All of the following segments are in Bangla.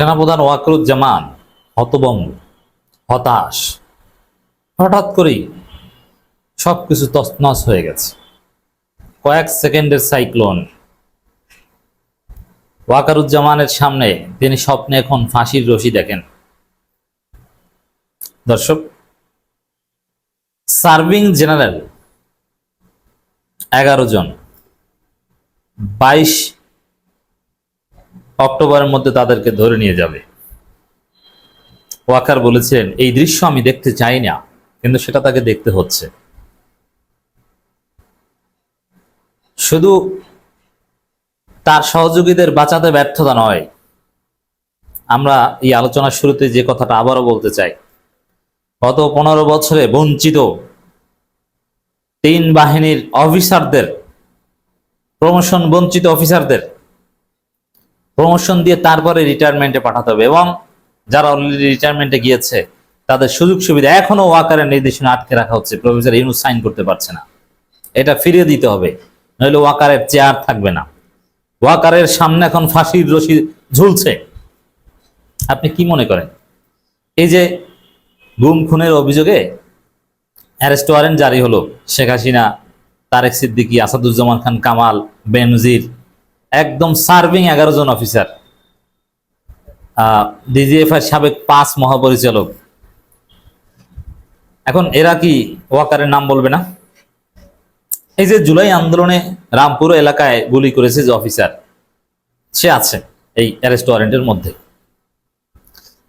সেনাপ্রধান ওয়াকরুজ্জামান হতবঙ্গ হতাশ। হঠাৎ করেই সব কিছু তছনছ হয়ে গেছে। কয়েক সেকেন্ডের সাইক্লোন। ওয়াকারুজ্জামানের সামনে তিনি স্বপ্নে এখন ফাঁসির রশি দেখেন। দর্শক, সার্ভিং জেনারেল এগারো জন, বাইশ অক্টোবরের মধ্যে তাদেরকে ধরে নিয়ে যাবে। ওয়াকার বলেছেন, এই দৃশ্য আমি দেখতে চাই না, কিন্তু সেটা তাকে দেখতে হচ্ছে। শুধু তার সহযোগীদের বাঁচাতে ব্যর্থতা নয়, আমরা এই আলোচনার শুরুতে যে কথাটা আবারও বলতে চাই। গত পনেরো বছরে বঞ্চিত তিন বাহিনীর অফিসারদের, প্রমোশন বঞ্চিত অফিসারদের প্রমোশন দিয়ে তারপরে রিটায়ারমেন্টে পাঠাতে হবে এবং যারা অলরেডি রিটায়ারমেন্টে গিয়েছে, তাদের সুযোগ সুবিধা এখনও ওয়াকারের নির্দেশনা আটকে রাখা হচ্ছে প্রফেসর ইউনুস সাইন করতে পারছে না। এটা ফিরিয়ে দিতে হবে, নইলে ওয়াকারের চেয়ার থাকবে না। ওয়াকারের সামনে এখন ফাঁসির রশি ঝুলছে। আপনি কি মনে করেন? এই যে গুম খুনের অভিযোগে অ্যারেস্ট ওয়ারেন্ট জারি হলো, শেখ হাসিনা, তারেক সিদ্দিকী, আসাদুজ্জামান খান, কামাল, বেনজির একদম সার্ভিং এগারো জন অফিসার ডিজিএফআই সাবেক পাঁচ মহাপরিচালক। এখন এরা কি ওয়াকারের নাম বলবে না? এই যে জুলাই আন্দোলনে রামপুর এলাকায় গুলি করেছে যে অফিসার সে আছে এই অ্যারেস্ট ওয়ারেন্টের মধ্যে।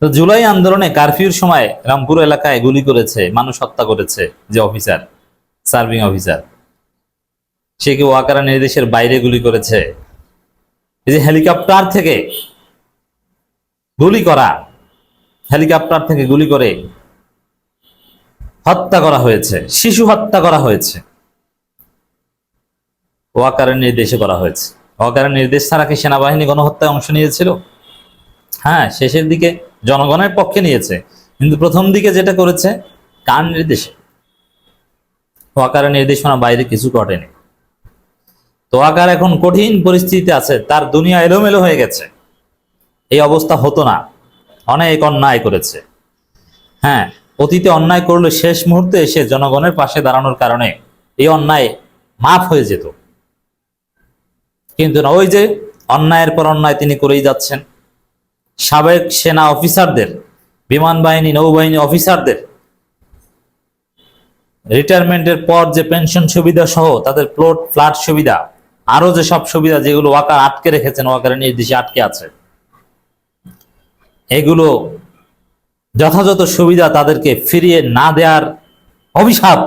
তো জুলাই আন্দোলনে কারফিউর সময় রামপুর এলাকায় গুলি করেছে, মানুষ হত্যা করেছে যে অফিসার সার্ভিং অফিসার সে কি ওয়াকারা নির্দেশের বাইরে গুলি করেছে? এই যে হেলিকপ্টার থেকে গুলি করা, হেলিকপ্টার থেকে গুলি করে হত্যা করা হয়েছে, শিশু হত্যা করা হয়েছে। ওয়াকারের নির্দেশে করা হয়েছে। ওয়াকারের নির্দেশ ছাড়া কি সেনাবাহিনী গণহত্যায় অংশ নিয়েছিল? হ্যাঁ শেষের দিকে জনগণের পক্ষে নিয়েছে। কিন্তু প্রথম দিকে যেটা করেছে, কার নির্দেশে? ওয়াকারের নির্দেশনা বাইরে কিছু ঘটেনি। তো ওয়াকার এখন কঠিন পরিস্থিতিতে আছে, তার দুনিয়া এলোমেলো হয়ে গেছে। এই অবস্থা হতো না, অনেক অন্যায় করেছে। হ্যাঁ অতীতে অন্যায় করলে শেষ মুহূর্তে এসে জনগণের পাশে দাঁড়ানোর কারণে এই অন্যায় মাফ হয়ে যেত। কিন্তু না, ওই যে অন্যায়ের পর অন্যায় তিনি করেই যাচ্ছেন। সাবেক সেনা অফিসারদের, বিমান বাহিনী, নৌবাহিনী অফিসারদের রিটায়ারমেন্টের পর যে পেনশন সুবিধা সহ তাদের প্লট ফ্ল্যাট সুবিধা আরও যে সব সুবিধা যেগুলো ওয়াকার আটকে রেখেছেন, ওয়াকারের নির্দেশে আটকে আছে, এগুলো যথাযথ সুবিধা তাদেরকে ফিরিয়ে না দেওয়ার অভিশাপ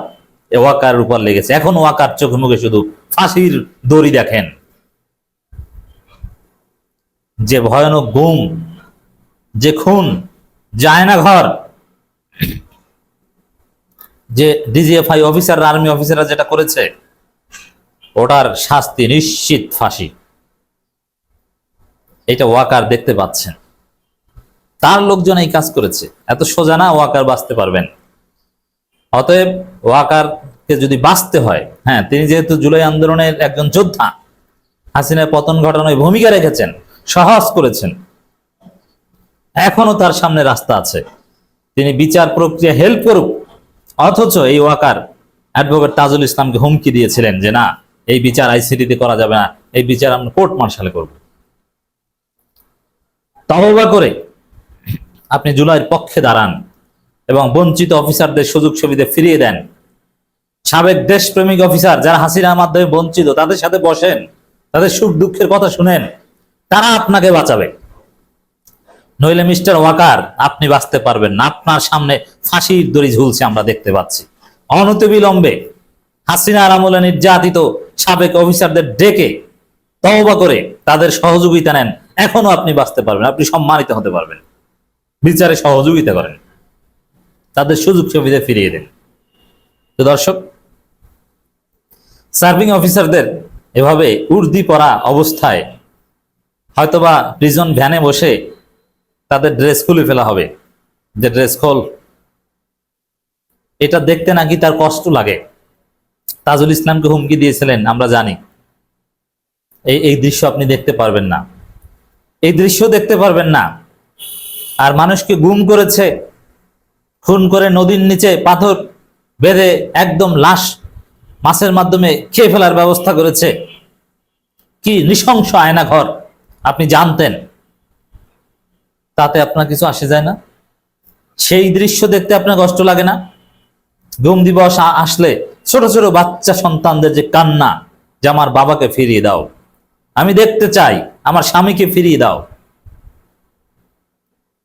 ওয়াকার উপর লেগেছে। এখন ওয়াকার চোখে মুখে শুধু ফাঁসির দড়ি দেখেন। যে ভয়ানক গুম, যে খুন যায় না ঘর যে ডিজিএফআই অফিসার, আর্মি অফিসাররা যেটা করেছে ওটার শাস্তি নিশ্চিত ফাঁসি। এটা ওয়াকার দেখতে পাচ্ছেন। তার লোকজন এই কাজ করেছে। এত সোজা না ওয়াকার বাঁচতে পারবেন। অতএব ওয়াকারকে যদি বাঁচতে হয় হ্যাঁ তিনি যেহেতু জুলাই আন্দোলনের একজন যোদ্ধা, হাসিনার পতন ঘটানোয় ভূমিকা রেখেছেন, সাহস করেছেন, এখনও তার সামনে রাস্তা আছে। তিনি বিচার প্রক্রিয়া হেল্প করুক। অথচ এই ওয়াকার অ্যাডভোকেট তাজুল ইসলামকে হুমকি দিয়েছিলেন যে না এই বিচার আইসিটিতে করা যাবে না। এই বিচার আমরা কোর্ট মার্শালে করব। তহবা করে আপনি জুলাইয়ের পক্ষে দাঁড়ান এবং বঞ্চিত অফিসারদের সুযোগ সুবিধা ফিরিয়ে দেন। সাবেক দেশপ্রেমিক অফিসার যারা হাসিনার মাধ্যমে বঞ্চিত, তাদের সাথে বসেন, তাদের সুখ দুঃখের কথা শুনেন, তারা আপনাকে বাঁচাবে। নইলে মিস্টার ওয়াকার, আপনি বাঁচতে পারবেন না। আপনার সামনে ফাঁসির দড়ি ঝুলছে, আমরা দেখতে পাচ্ছি। অনতিবিলম্বে হাসিনার আমলে নির্যাতিত সাবেক অফিসারদের ডেকে তওবা করে তাদের সহযোগিতা নেন। এখনও আপনি বাঁচতে পারবেন, আপনি সম্মানিত হতে পারবেন। বিচারে সহযোগিতা করেন। তাদের সুযোগ সুবিধা ফিরিয়ে দেন। তো দর্শক, সার্ভিং অফিসারদের এভাবে উর্দি পরা অবস্থায় হয়তোবা প্রিজন ভ্যানে বসে তাদের ড্রেস খুলে ফেলা হবে। যে ড্রেস খোল। এটা দেখতে নাকি তার কষ্ট লাগে। তাজুল ইসলামকে হুমকি দিয়েছিলেন, আমরা জানি। এই এই দৃশ্য আপনি দেখতে পারবেন না। এই দৃশ্য দেখতে পারবেন না। আর মানুষকে গুম করেছে, খুন করে নদীর নিচে পাথর বেঁধে একদম লাশ মাছের মাধ্যমে খেয়ে ফেলার ব্যবস্থা করেছে। কি নৃশংস আয়না ঘর আপনি জানতেন? তাতে আপনার কিছু আসে যায় না? সেই দৃশ্য দেখতে আপনার কষ্ট লাগে না? গুম দিবস আসলে ছোট ছোট বাচ্চা সন্তানদের যে কান্না, যে আমার বাবাকে ফিরিয়ে দাও। আমি দেখতে চাই, আমার স্বামীকে ফিরিয়ে দাও।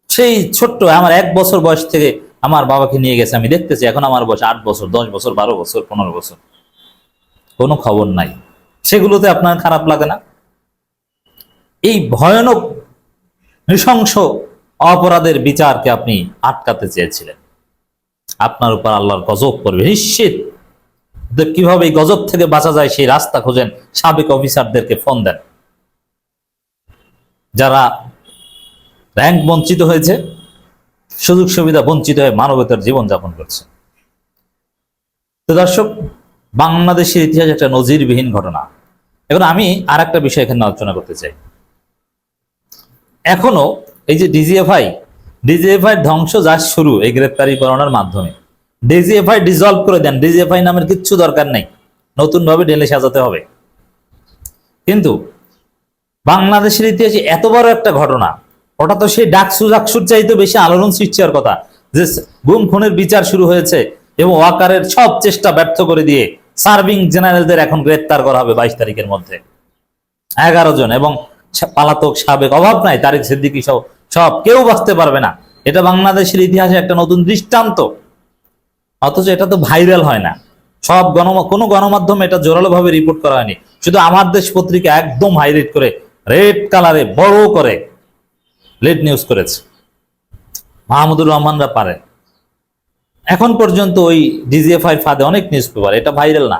সেই ছোট্ট, আমার এক বছর বয়স থেকে আমার বাবাকে নিয়ে গেছে, আমি দেখতে চাই, এখন আমার বয়স আট বছর, দশ বছর, বারো বছর, পনেরো বছর। কোনো খবর নাই। সেগুলোতে আপনার খারাপ লাগে না? এই ভয়ানক, নৃশংস অপরাধের বিচারকে আপনি আটকাতে চেয়েছিলেন। আপনার উপর আল্লাহর গজব করবে নিশ্চিত। কীভাবে এই গজব থেকে বাঁচা যায় সেই রাস্তা খোঁজেন সাবেক অফিসারদেরকে ফোন দেন। যারা র্যাঙ্ক বঞ্চিত হয়েছে, সুযোগ সুবিধা বঞ্চিত হয়ে মানবতার জীবন যাপন করছে। তো দর্শক, বাংলাদেশের ইতিহাস একটা নজিরবিহীন ঘটনা। এখন আমি আর একটা বিষয় এখানে আলোচনা করতে চাই। এখনও এই যে ডিজিএফআই ডিজিএফআই ধ্বংস যা শুরু এই গ্রেপ্তারি করানোর মাধ্যমে ডিজিএফআই ডিজলভ করে দেন। ডিজিএফআই নামের কিচ্ছু দরকার নেই। নতুন ভাবে ঢেলে সাজাতে হবে। কিন্তু বাংলাদেশের ইতিহাসে এত বড় একটা ঘটনা, ওটা তো সেই ডাকসু ডাকসুর চাইতে বেশি আলোড়ন সৃষ্টি হওয়ার কথা, যে গুম খুনের বিচার শুরু হয়েছে এবং ওয়াকারের সব চেষ্টা ব্যর্থ করে দিয়ে সার্ভিং জেনারেলদের এখন গ্রেপ্তার করা হবে বাইশ তারিখের মধ্যে। এগারো জন এবং পালাতক সাবেক অভাব নাই, তারিক সিদ্দিকী সহ সব। কেউ বাঁচতে পারবে না। এটা বাংলাদেশের ইতিহাসে একটা নতুন দৃষ্টান্ত। অথচ এটা তো ভাইরাল হয় না। সব গণ কোনো গণমাধ্যমে এটা জোরালো ভাবে রিপোর্ট করা হয়নি। শুধু আমার দেশ পত্রিকা একদম হাইলাইট করে রেড কালারে বড় করে লেট নিউজ করেছে। মাহমুদুর রহমানরা পারে। এখন পর্যন্ত ওই ডিজিএফআই ফাঁদে অনেক নিউজ পেপার এটা ভাইরাল না।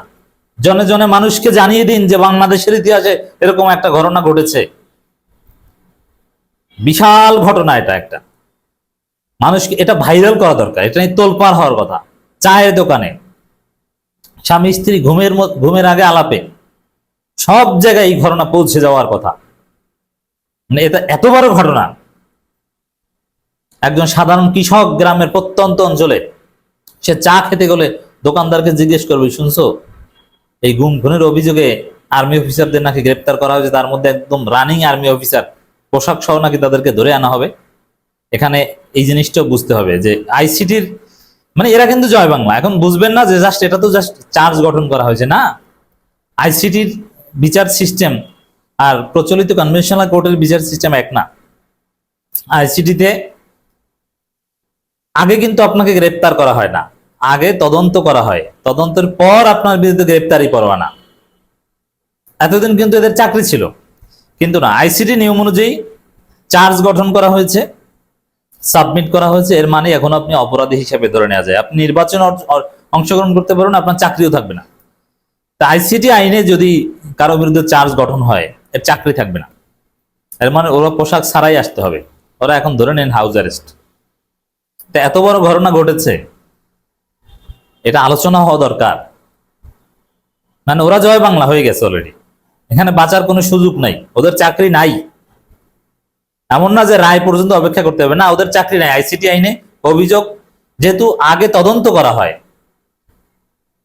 জনে জনে মানুষকে জানিয়ে দিন যে বাংলাদেশের ইতিহাসে এরকম একটা ঘটনা ঘটেছে। বিশাল ঘটনা এটা একটা। মানুষকে এটা ভাইরাল করা দরকার, এটা নিয়ে তোলপাড় হওয়ার কথা। চায়ের দোকানে। স্বামী, স্ত্রী ঘুমের ঘুমের আগে আলাপে। সব জায়গায় এই ঘটনা পৌঁছে যাওয়ার কথা। মানে এটা এত বড় ঘটনা। একজন সাধারণ কৃষক গ্রামের প্রত্যন্ত অঞ্চলে, সে চা খেতে গেলে দোকানদারকে জিজ্ঞেস করবে, শুনছো? এই গুম খুনের অভিযোগে আর্মি অফিসারদের নাকি গ্রেপ্তার করা হয়েছে? তার মধ্যে একদম রানিং আর্মি অফিসার। পোশাক সহ নাকি তাদেরকে ধরে আনা হবে? এখানে এই জিনিসটাও বুঝতে হবে যে আইসিটির মানে এরা কিন্তু জয় বাংলা এখন বুঝবেন না যে জাস্ট এটা তো জাস্ট চার্জ গঠন করা হয়েছে, না? আইসিটির বিচার সিস্টেম আর প্রচলিত কনভেনশনাল কোর্টের বিচার সিস্টেম এক না। আইসিটিতে আগে কিন্তু আপনাকে গ্রেপ্তার করা হয় না। আগে তদন্ত করা হয়। তদন্তের পর আপনার বিরুদ্ধে গ্রেপ্তারি পরোয়ানা। এতদিন কিন্তু এদের চাকরি ছিল। কিন্তু না আইসিটি নিয়ম অনুযায়ী চার্জ গঠন করা হয়েছে। সাবমিট করা হয়েছে, এর মানে এখন আপনি অপরাধী হিসেবে ধরে নেওয়া যায়। আপনি নির্বাচন অংশগ্রহণ করতে পারবেন, আপনার চাকরিও থাকবে না। তা আইসিটি আইনে যদি কারও বিরুদ্ধে চার্জ গঠন হয়, এর চাকরি থাকবে না। এর মানে ওরা পোশাক ছাড়াই আসতে হবে। ওরা এখন ধরে নেন হাউস অ্যারেস্ট তা এত বড় ঘটনা ঘটেছে, এটা আলোচনা হওয়া দরকার। মানে ওরা জয় বাংলা হয়ে গেছে অলরেডি এখানে বাঁচার কোনো সুযোগ নাই, ওদের চাকরি নাই। এমন না যে রায় পর্যন্ত অপেক্ষা করতে হবে। না, ওদের চাকরি নাই, আইসিটি আইনে অভিযোগ যেহেতু আগে তদন্ত করা হয়,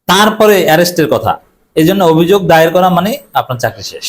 তারপরে অ্যারেস্টের কথা। এই জন্য অভিযোগ দায়ের করা মানে আপনার চাকরি শেষ।